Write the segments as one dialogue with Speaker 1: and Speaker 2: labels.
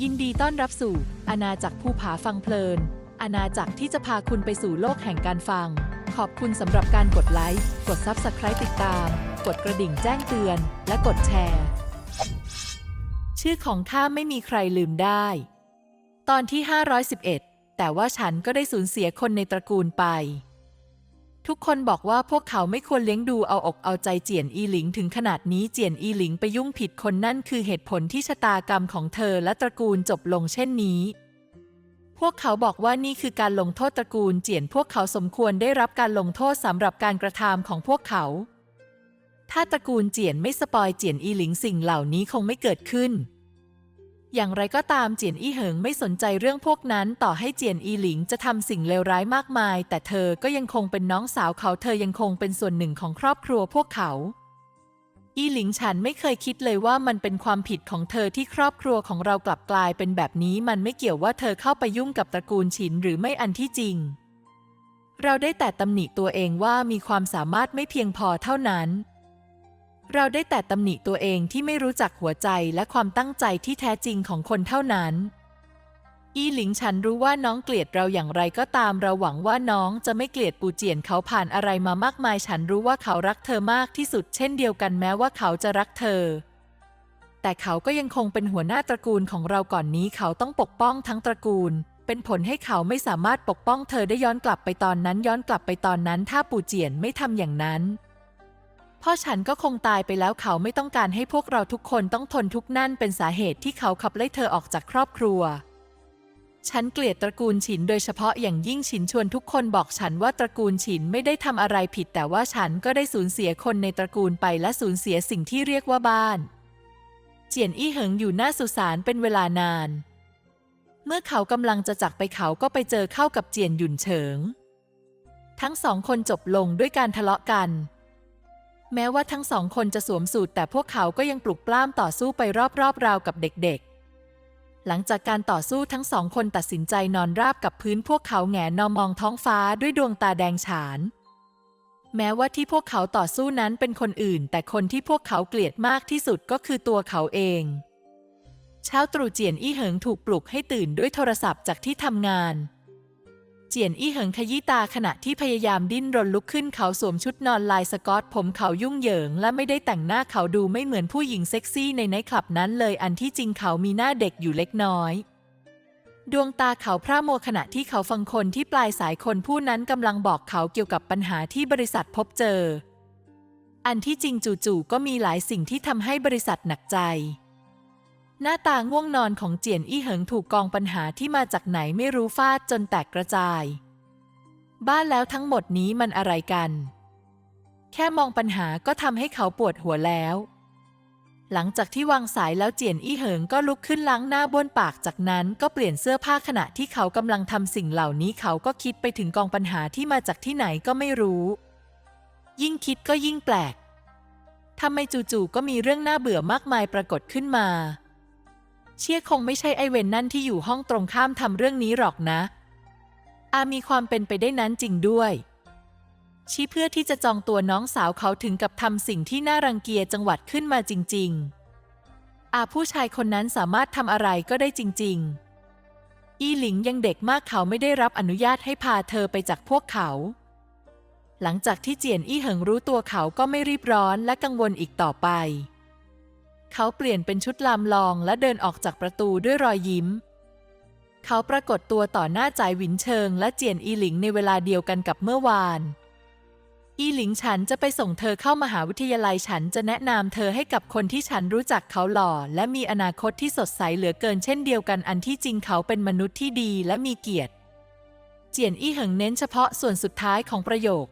Speaker 1: ยินดีต้อนรับสู่อาณาจักรภูผาฟังเพลิน อาณาจักรที่จะพาคุณไปสู่โลกแห่งการฟัง ขอบคุณสำหรับการกดไลค์ กด Subscribe ติดตาม กดกระดิ่งแจ้งเตือน และกดแชร์ ชื่อของข้าไม่มีใครลืมได้ ตอนที่ 511 แต่ว่าฉันก็ได้สูญเสียคนในตระกูลไป ทุกคนบอกว่าพวกเขาไม่ควรเลี้ยงดูเอาอกเอาใจเจียนอีหลิงถึงขนาดนี้เจียนอีหลิงไปยุ่งผิดคนนั่นคือเหตุผลที่ชะตากรรมของเธอและตระกูลจบลงเช่นนี้ พวกเขาบอกว่านี่คือการลงโทษตระกูลเจียนพวกเขาสมควรได้รับการลงโทษสำหรับการกระทำของพวกเขา ถ้าตระกูลเจียนไม่สปอยเจียนอีหลิงสิ่งเหล่านี้คงไม่เกิดขึ้น อย่างไรก็ตามเจียนอี้เหิงไม่สนใจเรื่องพวกนั้น ต่อให้เจียนอีหลิงจะทำสิ่งเลวร้ายมากมาย แต่เธอก็ยังคงเป็นน้องสาวเขาเธอยังคงเป็นส่วนหนึ่งของครอบครัวพวกเขา อีหลิงฉันไม่เคยคิดเลยว่ามันเป็นความผิดของเธอที่ครอบครัวของเรากลับกลายเป็นแบบนี้ มันไม่เกี่ยวว่าเธอเข้าไปยุ่งกับตระกูลฉินหรือไม่อันที่จริง เราได้แต่ตำหนิตัวเองว่ามีความสามารถไม่เพียงพอเท่านั้น เราได้แต่ตำหนิตัวเองที่ไม่รู้จักหัวใจและความตั้งใจที่แท้จริงของคนเท่านั้น อีหลิงฉันรู้ว่าน้องเกลียดเราอย่างไรก็ตาม เราหวังว่าน้องจะไม่เกลียดปูเจียนเขาผ่านอะไรมามากมาย ฉันรู้ว่าเขารักเธอมากที่สุด เช่นเดียวกันแม้ว่าเขาจะรักเธอ แต่เขาก็ยังคงเป็นหัวหน้าตระกูลของเราก่อนนี้ เขาต้องปกป้องทั้งตระกูล เป็นผลให้เขาไม่สามารถปกป้องเธอได้ย้อนกลับไปตอนนั้น ย้อนกลับไปตอนนั้น ถ้าปูเจียนไม่ทำอย่างนั้น พ่อฉันก็คงตายไปแล้วเขาไม่ต้องการให้พวกเราทุกคนต้องทนทุกข์นั่นเป็นสาเหตุที่เขาขับไล่เธอออกจากครอบครัว ฉันเกลียดตระกูลฉินโดยเฉพาะอย่างยิ่งฉินชวนทุกคนบอกฉันว่าตระกูลฉินไม่ได้ทำอะไรผิด แต่ว่าฉันก็ได้สูญเสียคนในตระกูลไปและสูญเสียสิ่งที่เรียกว่าบ้าน เจียนอี้เหิงอยู่หน้าสุสานเป็นเวลานาน เมื่อเขากำลังจะจากไปเขาก็ไปเจอเข้ากับเจียนหยุนเฉิง ทั้งสองคนจบลงด้วยการทะเลาะกัน แม้ว่าทั้งสองคนจะสวมสูตร แต่พวกเขาก็ยังปลุกปล้ามต่อสู้ไปรอบๆราวกับเด็กๆ หลังจากการต่อสู้ทั้งสองคนตัดสินใจนอนราบกับพื้นพวกเขาแงนนอมองท้องฟ้าด้วยดวงตาแดงฉาน แม้ว่าที่พวกเขาต่อสู้นั้นเป็นคนอื่น แต่คนที่พวกเขาเกลียดมากที่สุดก็คือตัวเขาเองเช้าตรู่เจียนอี้เหิงถูกปลุกให้ตื่นด้วยโทรศัพท์จากที่ทำงาน เจียนอี้เหิงขยี้ตาขณะที่พยายามดิ้นรนลุกขึ้นเขาสวมชุดนอนลายสกอตผมเขายุ่งเหยิง และไม่ได้แต่งหน้าเขาดูไม่เหมือนผู้หญิงเซ็กซี่ในไนท์คลับนั้นเลยอันที่จริงเขามีหน้าเด็กอยู่เล็กน้อย ดวงตาเขาพร่ามัวขณะที่เขาฟังคนที่ปลายสายคนผู้นั้นกำลังบอกเขาเกี่ยวกับปัญหาที่บริษัทพบเจอ อันที่จริงจู่ๆก็มีหลายสิ่งที่ทำให้บริษัทหนักใจ หน้าตาง่วงนอนของเจียนอี้เหิงถูกกองปัญหาที่มาจากไหนไม่รู้ฟาดจนแตกกระจาย บ้านแล้วทั้งหมดนี้มันอะไรกัน แค่มองปัญหาก็ทำให้เขาปวดหัวแล้ว หลังจากที่วางสายแล้วเจียนอี้เหิงก็ลุกขึ้นล้างหน้าบ้วนปากจากนั้นก็เปลี่ยนเสื้อผ้าขณะที่เขากำลังทำสิ่งเหล่านี้เขาก็คิดไปถึงกองปัญหาที่มาจากที่ไหนก็ไม่รู้ ยิ่งคิดก็ยิ่งแปลกทำไมจู่ๆก็มีเรื่องน่าเบื่อมากมายปรากฏขึ้นมา เชี่ยคงไม่ใช่ไอเวนนั่นที่อยู่ห้องตรงข้ามทำเรื่องนี้หรอกนะ อามีความเป็นไปได้นั้นจริงด้วย ชี้เพื่อที่จะจองตัวน้องสาวเขาถึงกับทำสิ่งที่น่ารังเกียจจังหวัดขึ้นมาจริง ๆ อาผู้ชายคนนั้นสามารถทำอะไรก็ได้จริง ๆ อีหลิงยังเด็กมากเขาไม่ได้รับอนุญาตให้พาเธอไปจากพวกเขา หลังจากที่เจียนอี้เหิงรู้ตัวเขาก็ไม่รีบร้อนและกังวลอีกต่อไป เขาเปลี่ยนเป็นชุดลำลองและเดินออกจากประตูด้วยรอยยิ้ม เขาปรากฏตัวต่อหน้าจ่ายหวินเชิงและเจียนอีหลิงในเวลาเดียวกันกับเมื่อวาน อีหลิงฉันจะไปส่งเธอเข้ามหาวิทยาลัยฉันจะแนะนำเธอให้กับคนที่ฉันรู้จักเขาหล่อ และมีอนาคตที่สดใสเหลือเกินเช่นเดียวกันอันที่จริงเขาเป็นมนุษย์ที่ดีและมีเกียรติ เจียนอี้เหิงเน้นเฉพาะส่วนสุดท้ายของประโยค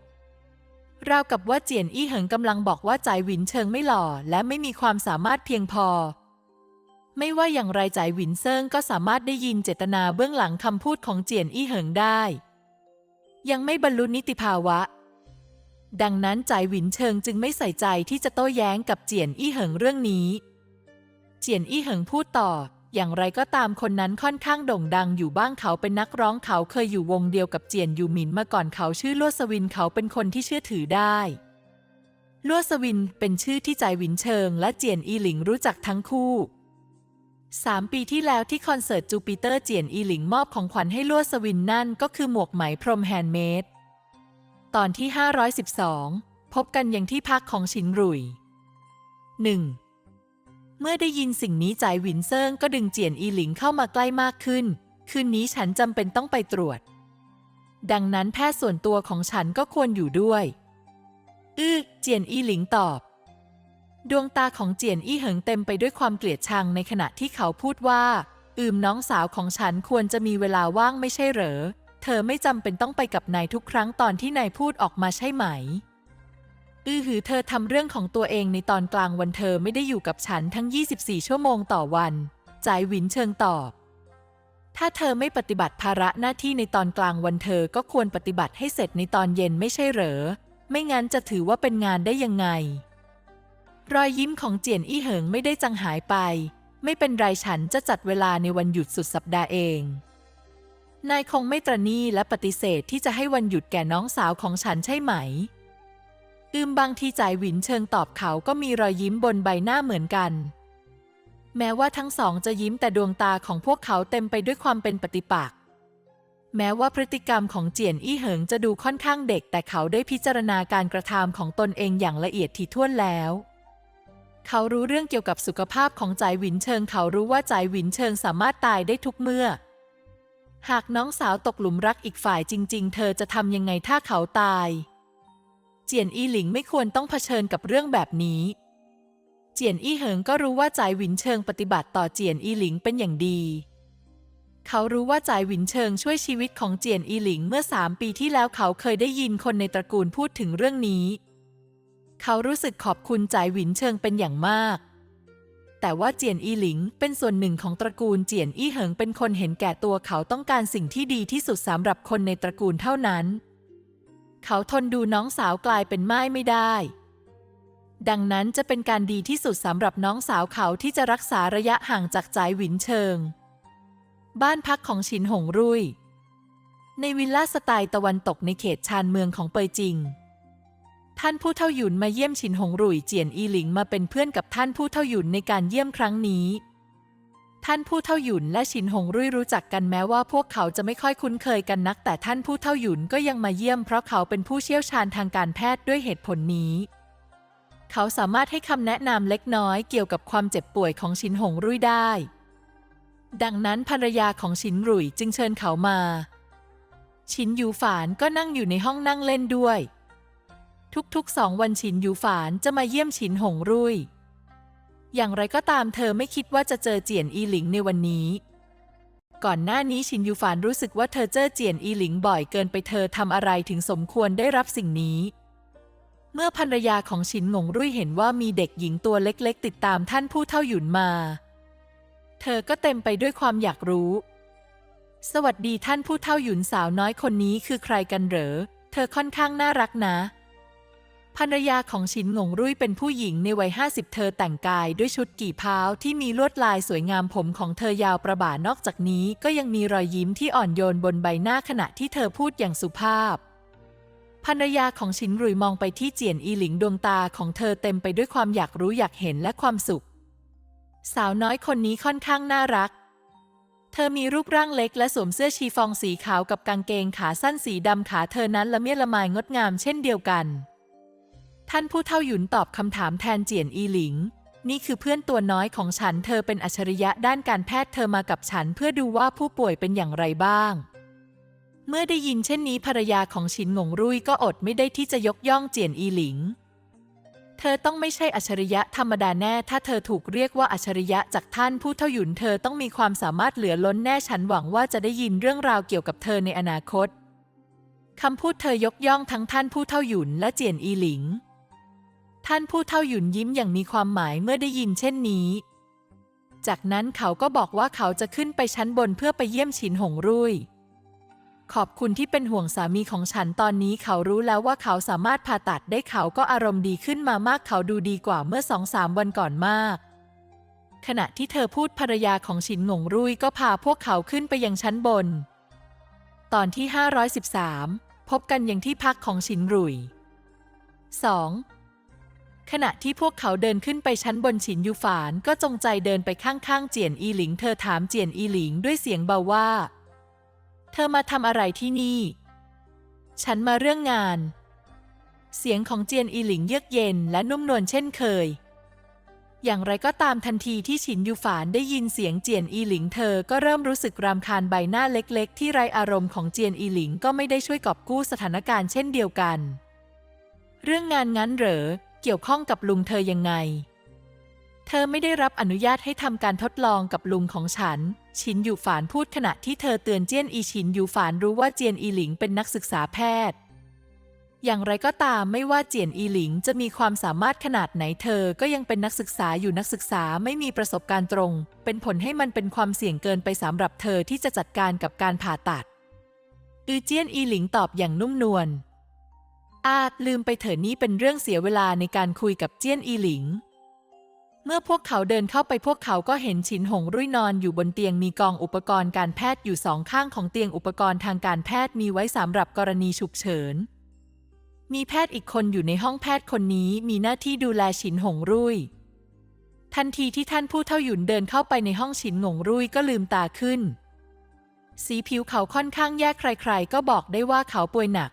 Speaker 1: ราวกับว่าเจียนอี้เหิงกำลังบอกว่าจ่ายหวินเชิงไม่หล่อ และไม่มีความสามารถเพียงพอ ไม่ว่าอย่างไรจ่ายหวินเซิงก็สามารถได้ยินเจตนาเบื้องหลังคำพูดของเจียนอี้เหิงได้ ยังไม่บรรลุนิติภาวะ ดังนั้นจ่ายหวินเชิงจึงไม่ใส่ใจที่จะโต้แย้งกับเจียนอี้เหิงเรื่องนี้ เจียนอี้เหิงพูดต่อ อย่างไรก็ตามคนนั้นค่อนข้างโด่งดังอยู่บ้างเขาเป็นนักร้องเขาเคยอยู่วงเดียวกับเจียนยูหมินมาก่อนเขาชื่อลวดสวินเขาเป็นคนที่เชื่อถือได้ลวสวินเป็นชื่อที่จ่ายหวินเชิง และเจียนอีหลิงรู้จักทั้งคู่สามปีที่แล้วที่คอนเสิร์ตจูปิเตอร์เจียนอีหลิงมอบของขวัญให้ลวสวินนั่นก็คือหมวกไหมพรมแฮนด์เมดตอนที่ 512 พบกันยังที่พักของชินรุย 1. เมื่อได้ยินสิ่งนี้ใจายหวินเซิงก็ดึงเจียนอีหลิงเข้ามาใกล้มากขึ้น คืนนี้ฉันจำเป็นต้องไปตรวจ ดังนั้นแพทย์ส่วนตัวของฉันก็ควรอยู่ด้วย อื้อเจียนอีหลิงตอบ ดวงตาของเจียนอี้เหิงเต็มไปด้วยความเกลียดชังในขณะที่เขาพูดว่า อืมน้องสาวของฉันควรจะมีเวลาว่างไม่ใช่เหรอ เธอไม่จำเป็นต้องไปกับนายทุกครั้งตอนที่นายพูดออกมาใช่ไหม อือหือเธอทำเรื่องของตัวเองในตอนกลางวันเธอไม่ได้อยู่กับฉันทั้ง 24 ชั่วโมงต่อวันจ่ายหวินเชิงตอบ ถ้าเธอไม่ปฏิบัติภาระหน้าที่ในตอนกลางวันเธอก็ควรปฏิบัติให้เสร็จในตอนเย็นไม่ใช่เหรอ ไม่งั้นจะถือว่าเป็นงานได้ยังไง รอยยิ้มของเจียนอี้เหิงไม่ได้จางหายไป ไม่เป็นไรฉันจะจัดเวลาในวันหยุดสุดสัปดาห์เองนายคงไม่ตรนีและปฏิเสธที่จะให้วันหยุดแก่น้องสาวของฉันใช่ไหม อืมบางทีจ่ายหวินเชิงตอบเขาก็มีรอยยิ้มบนใบหน้าเหมือนกัน แม้ว่าทั้งสองจะยิ้มแต่ดวงตาของพวกเขาเต็มไปด้วยความเป็นปฏิปักษ์แม้ว่าพฤติกรรมของเจียนอี้เหิงจะดูค่อนข้างเด็ก แต่เขาได้พิจารณาการกระทำของตนเองอย่างละเอียดถี่ถ้วนแล้ว เขารู้เรื่องเกี่ยวกับสุขภาพของจ่ายหวินเชิง เขารู้ว่าจ่ายหวินเชิงสามารถตายได้ทุกเมื่อ หากน้องสาวตกหลุมรักอีกฝ่ายจริง ๆ เธอจะทำยังไงถ้าเขาตาย เจียนอี้หลิงไม่ควรต้องเผชิญกับเรื่องแบบนี้ เจียนอี้เหิงก็รู้ว่าจ่ายหวินเชิงปฏิบัติต่อเจียนอี้หลิงเป็นอย่างดี เขารู้ว่าจ่ายหวินเชิงช่วยชีวิตของเจียนอี้หลิงเมื่อสามปีที่แล้วเขาเคยได้ยินคนในตระกูลพูดถึงเรื่องนี้ เขารู้สึกขอบคุณจ่ายหวินเชิงเป็นอย่างมากแต่ว่าเจียนอีหลิงเป็นส่วนหนึ่งของตระกูลเจียนอี้เหิงเป็นคนเห็นแก่ตัวเขาต้องการสิ่งที่ดีที่สุดสำหรับคนในตระกูลเท่านั้น เขาทนดูน้องสาวกลายเป็นไม้ไม่ได้ ดังนั้นจะเป็นการดีที่สุดสำหรับน้องสาวเขาที่จะรักษาระยะห่างจากจายหวินเชิง บ้านพักของฉินหงรุ่ย ในวิลล่าสไตล์ตะวันตกในเขตชานเมืองของเปยจิง ท่านผู้เท่าหยุนมาเยี่ยมฉินหงรุ่ยเจียนอีหลิงมาเป็นเพื่อนกับท่านผู้เท่าหยุนในการเยี่ยมครั้งนี้ ท่านผู้เท่าหยุนและฉินหงรุ่ยรู้จักกันแม้ว่าพวกเขาจะไม่ค่อยคุ้นเคยกันนัก แต่ท่านผู้เท่าหยุนก็ยังมาเยี่ยมเพราะเขาเป็นผู้เชี่ยวชาญทางการแพทย์ด้วยเหตุผลนี้ เขาสามารถให้คำแนะนำเล็กน้อยเกี่ยวกับความเจ็บป่วยของฉินหงรุ่ยได้ ดังนั้นภรรยาของฉินรุ่ยจึงเชิญเขามา ฉินยูฝานก็นั่งอยู่ในห้องนั่งเล่นด้วย ทุกๆสองวันฉินยูฝานจะมาเยี่ยมฉินหงรุ่ย อย่างไรก็ตามเธอไม่คิดว่าจะเจอเจียนอีหลิงในวันนี้ ก่อนหน้านี้ฉินยูฝานรู้สึกว่าเธอเจอเจียนอีหลิงบ่อยเกินไปเธอทำอะไรถึงสมควรได้รับสิ่งนี้ เมื่อภรรยาของฉินหงรุ่ยเห็นว่ามีเด็กหญิงตัวเล็กๆ ติดตามท่านผู้เท่าหยุนมา เธอก็เต็มไปด้วยความอยากรู้ สวัสดีท่านผู้เท่าหยุนสาวน้อยคนนี้คือใครกันเหรอ เธอค่อนข้างน่ารักนะ ภรรยาของชินหงรุ่ยเป็นผู้หญิงในวัยห้าสิบเธอแต่งกายด้วยชุดกี่เพ้าที่มีลวดลายสวยงามผมของเธอยาวประบ่านอกจากนี้ ก็ยังมีรอยยิ้มที่อ่อนโยนบนใบหน้าขณะที่เธอพูดอย่างสุภาพภรรยาของชินรุยมองไปที่เจียนอีหลิงดวงตาของเธอเต็มไปด้วยความอยากรู้อยากเห็นและความสุข สาวน้อยคนนี้ค่อนข้างน่ารัก เธอมีรูปร่างเล็กและสวมเสื้อชีฟองสีขาวกับกางเกงขาสั้นสีดำขาเธอนั้นละเมียดละไมงดงามเช่นเดียวกัน ท่านผู้เท่าหยุนตอบคำถามแทนเจียนอีหลิง นี่คือเพื่อนตัวน้อยของฉัน เธอเป็นอัจฉริยะด้านการแพทย์เธอมากับฉันเพื่อดูว่าผู้ป่วยเป็นอย่างไรบ้าง เมื่อได้ยินเช่นนี้ภรรยาของชินหงรุ่ยก็อดไม่ได้ที่จะยกย่องเจียนอีหลิง เธอต้องไม่ใช่อัจฉริยะธรรมดาแน่ ถ้าเธอถูกเรียกว่าอัจฉริยะจากท่านผู้เท่าหยุนเธอต้องมีความสามารถเหลือล้นแน่ฉันหวังว่าจะได้ยินเรื่องราวเกี่ยวกับเธอในอนาคตคำพูดเธอยกย่องทั้งท่านผู้เท่าหยุนและเจียนอีหลิง ท่านผู้เท่าหยุนยิ้มอย่างมีความหมายเมื่อได้ยินเช่นนี้ จากนั้นเขาก็บอกว่าเขาจะขึ้นไปชั้นบนเพื่อไปเยี่ยมฉินหงรุ่ย ขอบคุณที่เป็นห่วงสามีของฉันตอนนี้เขารู้แล้วว่าเขาสามารถผ่าตัดได้เขาก็อารมณ์ดีขึ้นมามากเขาดูดีกว่าเมื่อสองสามวันก่อนมาก ขณะที่เธอพูดภรรยาของฉินหงรุ่ยก็พาพวกเขาขึ้นไปยังชั้นบน ตอนที่ 513 พบกันยังที่พักของฉินรุ่ย 2. ขณะที่พวกเขาเดินขึ้นไปชั้นบนฉินยูฝานก็จงใจเดินไปข้างๆเจียนอีหลิง เธอถามเจียนอีหลิงด้วยเสียงเบาว่า เธอมาทำอะไรที่นี่ ฉันมาเรื่องงาน เสียงของเจียนอีหลิงเยือกเย็นและนุ่มนวลเช่นเคย อย่างไรก็ตามทันทีที่ฉินยูฝานได้ยินเสียงเจียนอีหลิง เธอก็เริ่มรู้สึกรำคาญใบหน้าเล็กๆ ที่ไรอารมณ์ของเจียนอีหลิงก็ไม่ได้ช่วยกอบกู้สถานการณ์เช่นเดียวกัน เรื่องงานงั้นเหรอ เกี่ยวข้องกับลุงเธอยังไง เธอไม่ได้รับอนุญาตให้ทำการทดลองกับลุงของฉัน ชินอยู่ฝานพูดขณะที่เธอเตือนเจียนอีชินอยู่ฝานรู้ว่าเจียนอีหลิงเป็นนักศึกษาแพทย์ อย่างไรก็ตามไม่ว่าเจียนอีหลิงจะมีความสามารถขนาดไหนเธอก็ยังเป็นนักศึกษาอยู่นักศึกษาไม่มีประสบการณ์ตรง เป็นผลให้มันเป็นความเสี่ยงเกินไปสำหรับเธอที่จะจัดการกับการผ่าตัดอือเจียนอีหลิงตอบอย่างนุ่มนวล อาจลืมไปเถอะนี่เป็นเรื่องเสียเวลาในการคุยกับเจี้ยนอีหลิง เมื่อพวกเขาเดินเข้าไปพวกเขาก็เห็นฉินหงรุ่ยนอนอยู่บนเตียงมีกองอุปกรณ์การแพทย์อยู่สองข้างของเตียงอุปกรณ์ทางการแพทย์มีไว้สำหรับกรณีฉุกเฉิน มีแพทย์อีกคนอยู่ในห้องแพทย์คนนี้มีหน้าที่ดูแลฉินหงรุ่ย ทันทีที่ท่านผู้เท่าหยุนเดินเข้าไปในห้องฉินหงรุ่ยก็ลืมตาขึ้น สีผิวเขาค่อนข้างแย่ใคร ๆ ก็บอกได้ว่าเขาป่วยหนัก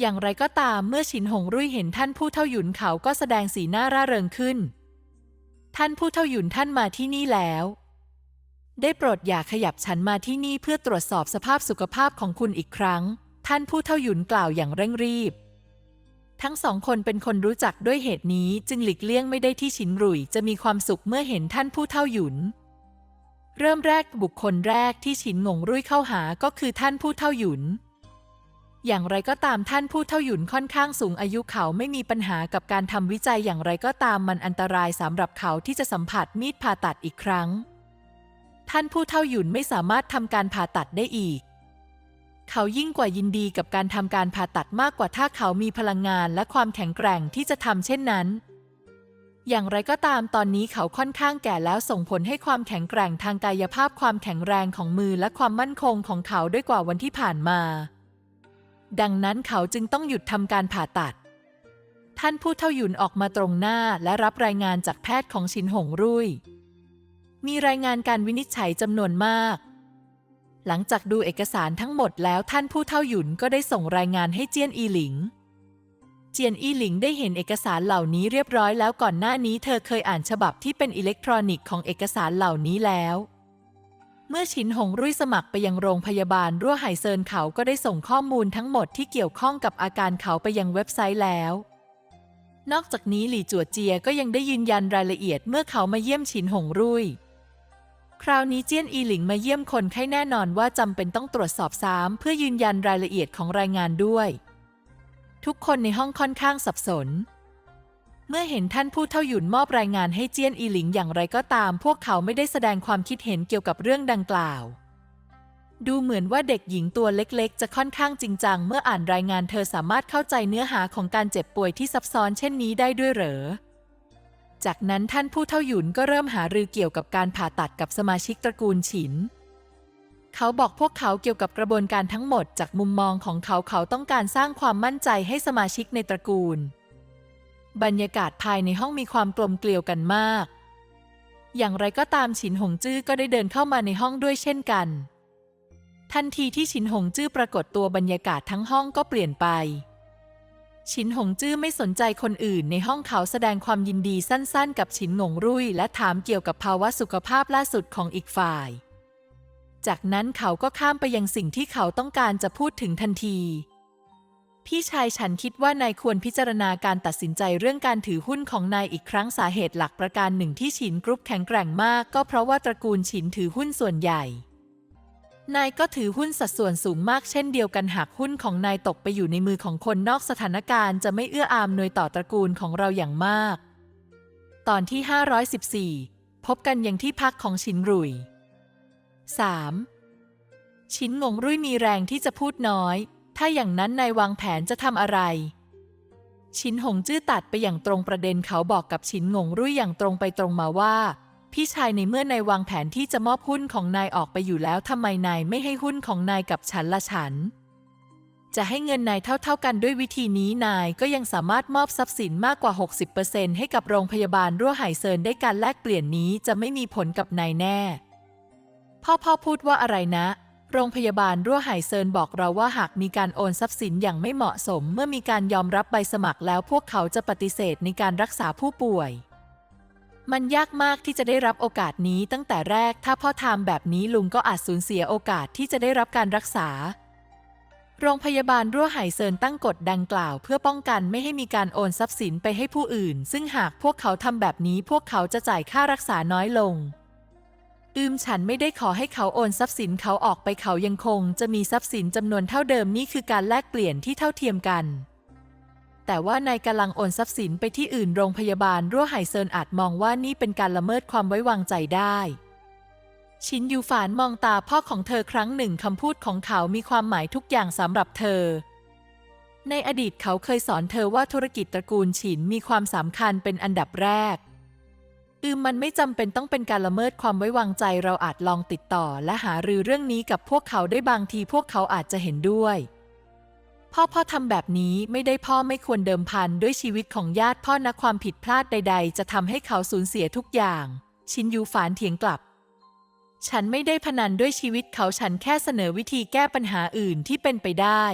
Speaker 1: อย่างไรก็ตามเมื่อฉินหงรุ่ยเห็นท่านผู้เท่าหยุนเขาก็แสดงสีหน้าร่าเริงขึ้น ท่านผู้เท่าหยุนท่านมาที่นี่แล้ว ได้โปรดอย่าขยับฉันมาที่นี่เพื่อตรวจสอบสภาพสุขภาพของคุณอีกครั้ง ท่านผู้เท่าหยุนกล่าวอย่างเร่งรีบ ทั้งสองคนเป็นคนรู้จักด้วยเหตุนี้จึงหลีกเลี่ยงไม่ได้ที่ฉินรุ่ยจะมีความสุขเมื่อเห็นท่านผู้เท่าหยุนเริ่มแรกบุคคลแรกที่ฉินหงงรุ่ยเข้าหาก็คือท่านผู้เท่าหยุน อย่างไรก็ตามท่านผู้เท่าหยุนค่อนข้างสูงอายุเขาไม่มีปัญหากับการทำวิจัยอย่างไรก็ตามมันอันตรายสำหรับเขาที่จะสัมผัสมีดผ่าตัดอีกครั้ง ท่านผู้เท่าหยุนไม่สามารถทำการผ่าตัดได้อีก เขายิ่งกว่ายินดีกับการทำการผ่าตัดมากกว่าถ้าเขามีพลังงานและความแข็งแกร่งที่จะทำเช่นนั้น อย่างไรก็ตามตอนนี้เขาค่อนข้างแก่แล้วส่งผลให้ความแข็งแกร่งทางกายภาพความแข็งแรงของมือและความมั่นคงของเขาด้วยกว่าวันที่ผ่านมา ดังนั้นเขาจึงต้องหยุดทำการผ่าตัด ท่านผู้เท่าหยุนออกมาตรงหน้าและรับรายงานจากแพทย์ของชินหงรุ่ย มีรายงานการวินิจฉัยจำนวนมาก หลังจากดูเอกสารทั้งหมดแล้วท่านผู้เท่าหยุนก็ได้ส่งรายงานให้เจียนอีหลิง เจียนอีหลิงได้เห็นเอกสารเหล่านี้เรียบร้อยแล้วก่อนหน้านี้เธอเคยอ่านฉบับที่เป็นอิเล็กทรอนิกส์ของเอกสารเหล่านี้แล้ว เมื่อฉินหงรุ่ยสมัครไปยังโรงพยาบาลรั่วไหเซินเขาก็ได้ส่งข้อมูลทั้งหมดที่เกี่ยวข้องกับอาการเขาไปยังเว็บไซต์แล้ว นอกจากนี้หลี่จัวเจียก็ยังได้ยืนยันรายละเอียดเมื่อเขามาเยี่ยมฉินหงรุ่ย คราวนี้เจี้ยนอีหลิงมาเยี่ยมคนไข้แน่นอนว่าจำเป็นต้องตรวจสอบซ้ำเพื่อยืนยันรายละเอียดของรายงานด้วย ทุกคนในห้องค่อนข้างสับสน เมื่อเห็นท่านผู้เท่าหยุนมอบรายงานให้เจี้ยนอีหลิงอย่างไรก็ตาม พวกเขาไม่ได้แสดงความคิดเห็นเกี่ยวกับเรื่องดังกล่าว ดูเหมือนว่าเด็กหญิงตัวเล็กๆ จะค่อนข้างจริงจัง เมื่ออ่านรายงานเธอสามารถเข้าใจเนื้อหาของการเจ็บป่วยที่ซับซ้อนเช่นนี้ได้ด้วยเหรอจากนั้นท่านผู้เท่าหยุนก็เริ่มหารือเกี่ยวกับการผ่าตัดกับสมาชิกตระกูลฉิน เขาบอกพวกเขาเกี่ยวกับกระบวนการทั้งหมดจากมุมมองของเขาเขาต้องการสร้างความมั่นใจให้สมาชิกในตระกูล บรรยากาศภายในห้องมีความกลมเกลียวกันมาก อย่างไรก็ตามฉินหงจื้อก็ได้เดินเข้ามาในห้องด้วยเช่นกัน ทันทีที่ฉินหงจื้อปรากฏตัวบรรยากาศทั้งห้องก็เปลี่ยนไป ฉินหงจื้อไม่สนใจคนอื่นในห้องเขาแสดงความยินดีสั้นๆ กับฉินหงรุ่ยและถามเกี่ยวกับภาวะสุขภาพล่าสุดของอีกฝ่าย จากนั้นเขาก็ข้ามไปยังสิ่งที่เขาต้องการจะพูดถึงทันที พี่ชายฉันคิดว่านายควรพิจารณาการตัดสินใจเรื่องการถือหุ้นของนายอีกครั้งสาเหตุหลักประการหนึ่งที่ฉินกรุ๊ปแข็งแกร่งมาก ก็เพราะว่าตระกูลฉินถือหุ้นส่วนใหญ่ นายก็ถือหุ้นสัดส่วนสูงมากเช่นเดียวกันหากหุ้นของนายตกไปอยู่ในมือของคนนอกสถานการณ์จะไม่เอื้ออำนวยต่อตระกูลของเราอย่างมาก ตอนที่ 514 พบกันยังที่พักของชินรุย 3. ชินงงรุ่ยมีแรงที่จะพูดน้อย ถ้าอย่างนั้นนายวางแผนจะทำอะไร ชินหงจื้อตัดไปอย่างตรงประเด็นเขาบอกกับชินงงรุ่ยอย่างตรงไปตรงมาว่า พี่ชายในเมื่อนายวางแผนที่จะมอบหุ้นของนายออกไปอยู่แล้วทำไมนายไม่ให้หุ้นของนายกับฉันละฉัน จะให้เงินนายเท่าๆกันด้วยวิธีนี้นายก็ยังสามารถมอบทรัพย์สินมากกว่า 60%ให้กับโรงพยาบาลรั่วไหเซินได้การแลกเปลี่ยนนี้จะไม่มีผลกับนายแน่ พ่อพ่อพูดว่าอะไรนะ โรงพยาบาลรั่วไหเซินบอกเราว่าหากมีการโอนทรัพย์สินอย่างไม่เหมาะสม เมื่อมีการยอมรับใบสมัครแล้วพวกเขาจะปฏิเสธในการรักษาผู้ป่วย มันยากมากที่จะได้รับโอกาสนี้ตั้งแต่แรก ถ้าพ่อทำแบบนี้ลุงก็อาจสูญเสียโอกาสที่จะได้รับการรักษา โรงพยาบาลรั่วไหเซินตั้งกฎดังกล่าว เพื่อป้องกันไม่ให้มีการโอนทรัพย์สินไปให้ผู้อื่น ซึ่งหากพวกเขาทำแบบนี้ พวกเขาจะจ่ายค่ารักษาน้อยลง อืมฉันไม่ได้ขอให้เขาโอนทรัพย์สินเขาออกไปเขายังคง จะมีทรัพย์สินจำนวนเท่าเดิมนี่คือการแลกเปลี่ยนที่เท่าเทียมกัน แต่ว่านายกำลังโอนทรัพย์สินไปที่อื่นโรงพยาบาลรั่วไหเซินอาจมองว่านี่เป็นการละเมิดความไว้วางใจได้ชินยูฝานมองตาพ่อของเธอครั้งหนึ่งคำพูดของเขามีความหมายทุกอย่างสำหรับเธอ ในอดีตเขาเคยสอนเธอว่าธุรกิจตระกูลฉินมีความสำคัญเป็นอันดับแรก อืมมันไม่จำเป็นต้องเป็นการละเมิดความไว้วางใจเราอาจลองติดต่อ และหารือเรื่องนี้กับพวกเขาได้บางทีพวกเขาอาจจะเห็นด้วย พ่อพ่อทำแบบนี้ไม่ได้พ่อไม่ควรเดิมพันด้วยชีวิตของญาติพ่อนะความผิดพลาดใด ๆ จะทำให้เขาสูญเสียทุกอย่าง ชินยูฝานเถียงกลับ ฉันไม่ได้พนันด้วยชีวิตเขาฉันแค่เสนอวิธีแก้ปัญหาอื่นที่เป็นไปได้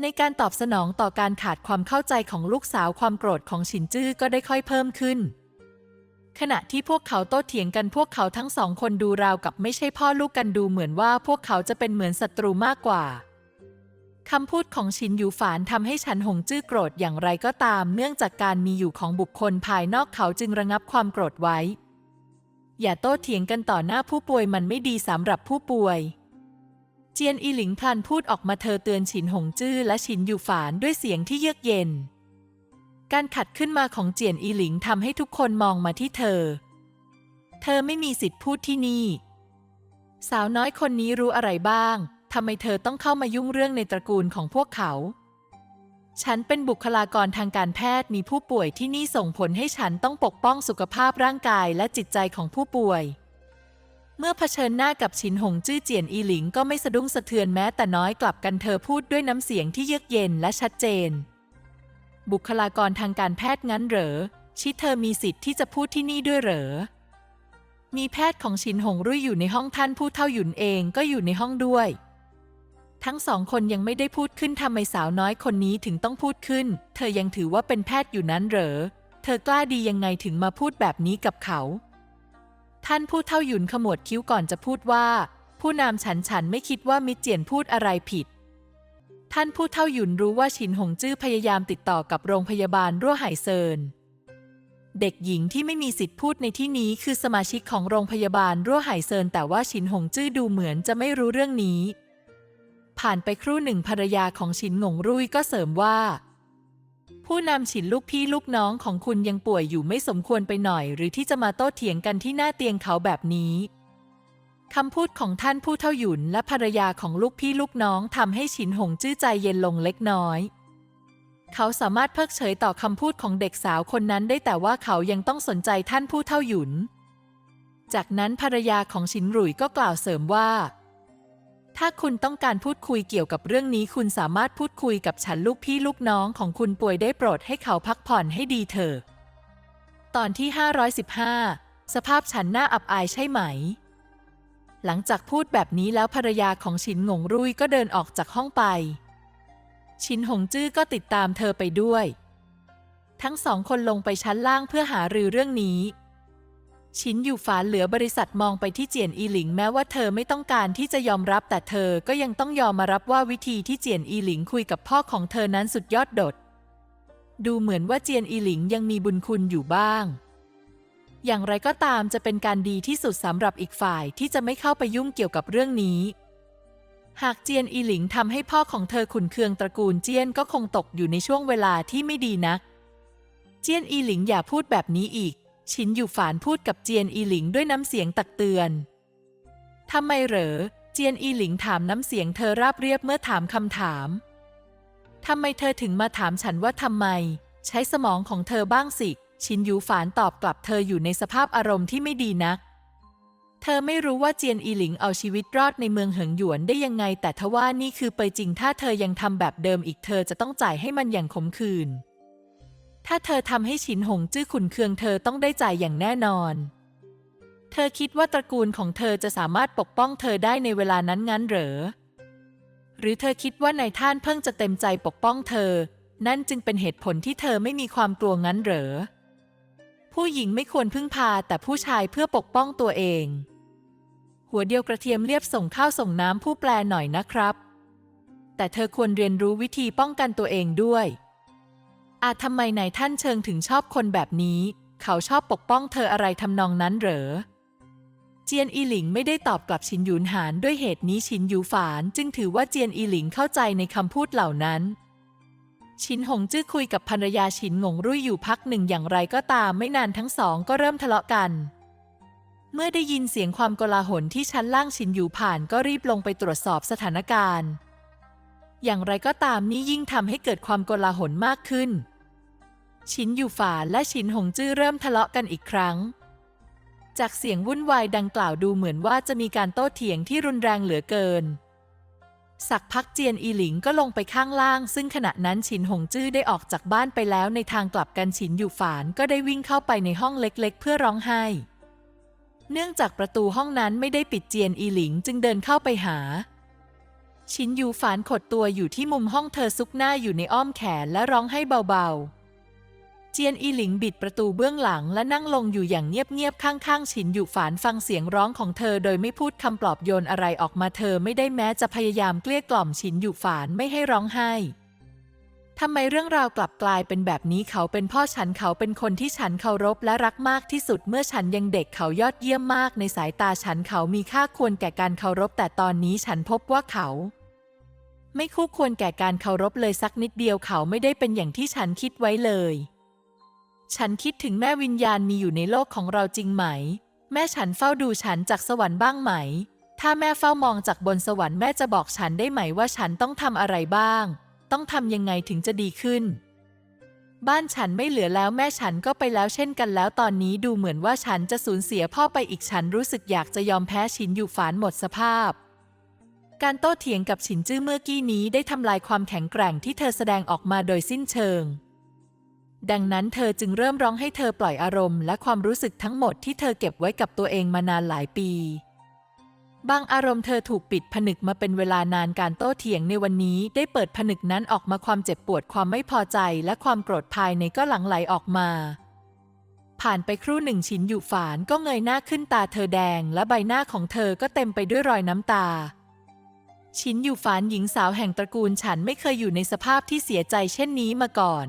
Speaker 1: ในการตอบสนองต่อการขาดความเข้าใจของลูกสาวความโกรธของฉินจื้อก็ได้ค่อยเพิ่มขึ้น ขณะที่พวกเขาโต้เถียงกันพวกเขาทั้งสองคนดูราวกับไม่ใช่พ่อลูกกันดูเหมือนว่าพวกเขาจะเป็นเหมือนศัตรูมากกว่าคำพูดของชินยูฝานทำให้ฉันหงจื้อโกรธอย่างไรก็ตาม เนื่องจากการมีอยู่ของบุคคลภายนอกเขาจึงระงับความโกรธไว้ อย่าโต้เถียงกันต่อหน้าผู้ป่วยมันไม่ดีสำหรับผู้ป่วย เจียนอีหลิงพลันพูดออกมาเธอเตือนฉินหงจื้อและฉินยูฝานด้วยเสียงที่เยือกเย็น การขัดขึ้นมาของเจียนอีหลิงทำให้ทุกคนมองมาที่เธอ เธอไม่มีสิทธิ์พูดที่นี่ สาวน้อยคนนี้รู้อะไรบ้างทำไมเธอต้องเข้ามายุ่งเรื่องในตระกูลของพวกเขา ฉันเป็นบุคลากรทางการแพทย์มีผู้ป่วยที่นี่ส่งผลให้ฉันต้องปกป้องสุขภาพร่างกายและจิตใจของผู้ป่วย เมื่อเผชิญหน้ากับชินหงจื้อเจียนอีหลิงก็ไม่สะดุ้งสะเทือนแม้แต่น้อยกลับกันเธอพูดด้วยน้ำเสียงที่เยือกเย็นและชัดเจน บุคลากรทางการแพทย์งั้นเหรอ ชิเธอมีสิทธิ์ที่จะพูดที่นี่ด้วยเหรอ มีแพทย์ของชินหงรุ่ยอยู่ในห้องท่านผู้เท่าหยุนเองก็อยู่ในห้องด้วย ทั้งสองคนยังไม่ได้พูดขึ้นทำไมสาวน้อยคนนี้ถึงต้องพูดขึ้น เธอยังถือว่าเป็นแพทย์อยู่นั้นเหรอ เธอกล้าดียังไงถึงมาพูดแบบนี้กับเขา ท่านผู้เท่าหยุนขมวดคิ้วก่อนจะพูดว่า ผู้นำฉันฉันไม่คิดว่ามิเจียนพูดอะไรผิด ท่านผู้เท่าหยุนรู้ว่าชินหงจื้อพยายามติดต่อกับโรงพยาบาลรั่วไหเซิน เด็กหญิงที่ไม่มีสิทธิพูดในที่นี้คือสมาชิกของโรงพยาบาลรั่วไหเซิน แต่ว่าชินหงจื้อดูเหมือนจะไม่รู้เรื่องนี้ ผ่านไปครู่หนึ่งภรรยาของชินหงรุ่ยก็เสริมว่า ผู้นำฉินลูกพี่ลูกน้องของคุณยังป่วยอยู่ไม่สมควรไปหน่อย หรือที่จะมาโต้เถียงกันที่หน้าเตียงเขาแบบนี้ คำพูดของท่านผู้เท่าหยุนและภรรยาของลูกพี่ลูกน้องทำให้ฉินหงจื้อใจเย็นลงเล็กน้อย เขาสามารถเพิกเฉยต่อคำพูดของเด็กสาวคนนั้นได้แต่ว่าเขายังต้องสนใจท่านผู้เท่าหยุน จากนั้นภรรยาของฉินหลุยก็กล่าวเสริมว่า ถ้าคุณต้องการพูดคุยเกี่ยวกับเรื่องนี้ คุณสามารถพูดคุยกับฉันลูกพี่ลูกน้องของคุณป่วยได้โปรดให้เขาพักผ่อนให้ดีเถอะตอนที่ 515 สภาพฉันน่าอับอายใช่ไหม หลังจากพูดแบบนี้แล้วภรรยาของชินหงรุ่ยก็เดินออกจากห้องไปชินหงจื้อก็ติดตามเธอไปด้วย ทั้งสองคนลงไปชั้นล่างเพื่อหารือเรื่องนี้ชินอยู่ฝานเหลือบริษัทมองไปที่เจียนอีหลิงแม้ว่าเธอไม่ต้องการที่จะยอมรับแต่เธอก็ยังต้องยอมมารับว่าวิธีที่เจียนอีหลิงคุยกับพ่อของเธอนั้นสุดยอดโดด ดูเหมือนว่าเจียนอีหลิงยังมีบุญคุณอยู่บ้าง อย่างไรก็ตามจะเป็นการดีที่สุดสำหรับอีกฝ่ายที่จะไม่เข้าไปยุ่งเกี่ยวกับเรื่องนี้ หากเจียนอีหลิงทำให้พ่อของเธอขุนเคืองตระกูลเจียนก็คงตกอยู่ในช่วงเวลาที่ไม่ดีนัก เจียนอีหลิงอย่าพูดแบบนี้อีก ชินอยู่ฝานพูดกับเจียนอีหลิงด้วยน้ำเสียงตักเตือนทำไมเหรอ เจียนอีหลิงถามน้ำเสียงเธอราบเรียบเมื่อถามคำถามทำไมเธอถึงมาถามฉันว่าทำไม ใช้สมองของเธอบ้างสิ ชินยูฝานตอบกลับเธออยู่ในสภาพอารมณ์ที่ไม่ดีนัก เธอไม่รู้ว่าเจียนอีหลิงเอาชีวิตรอดในเมืองเหิงหยวนได้ยังไง แต่ทว่านี่คือไปจริงถ้าเธอยังทำแบบเดิมอีกเธอจะต้องจ่ายให้มันอย่างขมขื่นถ้าเธอทำให้ฉินหงจื้อขุนเคืองเธอต้องได้จ่ายอย่างแน่นอน เธอคิดว่าตระกูลของเธอจะสามารถปกป้องเธอได้ในเวลานั้นงั้นเหรอ หรือเธอคิดว่านายท่านเพิ่งจะเต็มใจปกป้องเธอ นั่นจึงเป็นเหตุผลที่เธอไม่มีความกลัวงั้นเหรอ ผู้หญิงไม่ควรพึ่งพาแต่ผู้ชายเพื่อปกป้องตัวเอง หัวเดียวกระเทียมเรียบส่งข้าวส่งน้ำผู้แปลหน่อยนะครับ แต่เธอควรเรียนรู้วิธีป้องกันตัวเองด้วย อาจทำไมนายท่านเชิงถึงชอบคนแบบนี้ เขาชอบปกป้องเธออะไรทำนองนั้นเหรอ เจียนอีหลิงไม่ได้ตอบกลับชินหยูนหานด้วยเหตุนี้ชินหยูฝาน จึงถือว่าเจียนอีหลิงเข้าใจในคำพูดเหล่านั้น ชินหงจื้อคุยกับภรรยาชินหงรุ่ยอยู่พักหนึ่งอย่างไรก็ตามไม่นานทั้งสองก็เริ่มทะเลาะกัน เมื่อได้ยินเสียงความโกลาหลที่ชั้นล่างชินหยูผ่านก็รีบลงไปตรวจสอบสถานการณ์ อย่างไรก็ตามนี่ยิ่งทำให้เกิดความโกลาหลมากขึ้น ชินหยูฝาและชินหงจื้อเริ่มทะเลาะกันอีกครั้ง จากเสียงวุ่นวายดังกล่าวดูเหมือนว่าจะมีการโต้เถียงที่รุนแรงเหลือเกิน สักพักเจียนอีหลิงก็ลงไปข้างล่าง ซึ่งขณะนั้นฉินหงจื้อได้ออกจากบ้านไปแล้วในทางกลับกันฉินอยู่ฝานก็ได้วิ่งเข้าไปในห้องเล็กๆ เพื่อร้องไห้ เนื่องจากประตูห้องนั้นไม่ได้ปิดเจียนอีหลิงจึงเดินเข้าไปหาชินยูฝานขดตัวอยู่ที่มุมห้องเธอซุกหน้าอยู่ในอ้อมแขนและร้องไห้เบาๆ เจียนอีหลิงบิดประตูเบื้องหลังและนั่งลงอยู่อย่างเงียบๆข้างๆฉินอยู่ฝานฟังเสียงร้องของเธอโดยไม่พูดคำปลอบโยนอะไรออกมาเธอไม่ได้แม้จะพยายามเกลี้ยกล่อมฉินอยู่ฝานไม่ให้ร้องไห้ทำไมเรื่องราวกลับกลายเป็นแบบนี้เขาเป็นพ่อฉันเขาเป็นคนที่ฉันเคารพและรักมากที่สุดเมื่อฉันยังเด็กเขายอดเยี่ยมมากในสายตาฉันเขามีค่าควรแก่การเคารพแต่ตอนนี้ฉันพบว่าเขาไม่คู่ควรแก่การเคารพเลยสักนิดเดียวเขาไม่ได้เป็นอย่างที่ฉันคิดไว้เลย ฉันคิดถึงแม่วิญญาณมีอยู่ในโลกของเราจริงไหม แม่ฉันเฝ้าดูฉันจากสวรรค์บ้างไหม ถ้าแม่เฝ้ามองจากบนสวรรค์แม่จะบอกฉันได้ไหมว่าฉันต้องทำอะไรบ้าง ต้องทำยังไงถึงจะดีขึ้น บ้านฉันไม่เหลือแล้วแม่ฉันก็ไปแล้วเช่นกันแล้วตอนนี้ดูเหมือนว่าฉันจะสูญเสียพ่อไปอีกฉันรู้สึกอยากจะยอมแพ้ฉินอยู่ฝานหมดสภาพ การโต้เถียงกับฉินจื้อเมื่อกี้นี้ได้ทำลายความแข็งแกร่งที่เธอแสดงออกมาโดยสิ้นเชิง ดังนั้นเธอจึงเริ่มร้องให้เธอปล่อยอารมณ์และความรู้สึกทั้งหมดที่เธอเก็บไว้กับตัวเองมานานหลายปีบางอารมณ์เธอถูกปิดผนึกมาเป็นเวลานานการโต้เถียงในวันนี้ได้เปิดผนึกนั้นออกมาความเจ็บปวดความไม่พอใจและความโกรธภายในก็หลั่งไหลออกมา ผ่านไปครู่หนึ่งชินอยู่ฝานก็เงยหน้าขึ้นตาเธอแดงและใบหน้าของเธอก็เต็มไปด้วยรอยน้ำตา ชินอยู่ฝานหญิงสาวแห่งตระกูลฉันไม่เคยอยู่ในสภาพที่เสียใจเช่นนี้มาก่อน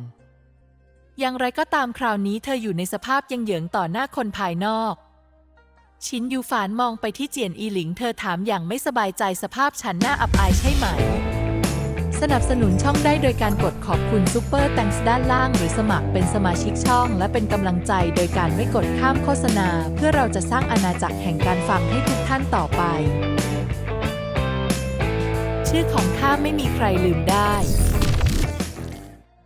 Speaker 1: อย่างไรก็ตามคราวนี้เธออยู่ในสภาพยังเหยิงต่อหน้าคนภายนอก ชินยูฝานมองไปที่เจียนอีหลิง เธอถามอย่างไม่สบายใจสภาพฉันน่าอับอายใช่ไหม สนับสนุนช่องได้โดยการกดขอบคุณซูเปอร์แตงส์ด้านล่าง หรือสมัครเป็นสมาชิกช่อง และเป็นกำลังใจโดยการไม่กดข้ามโฆษณา เพื่อเราจะสร้างอาณาจักรแห่งการฟังให้ทุกท่านต่อไป ชื่อของข้าไม่มีใครลืมได้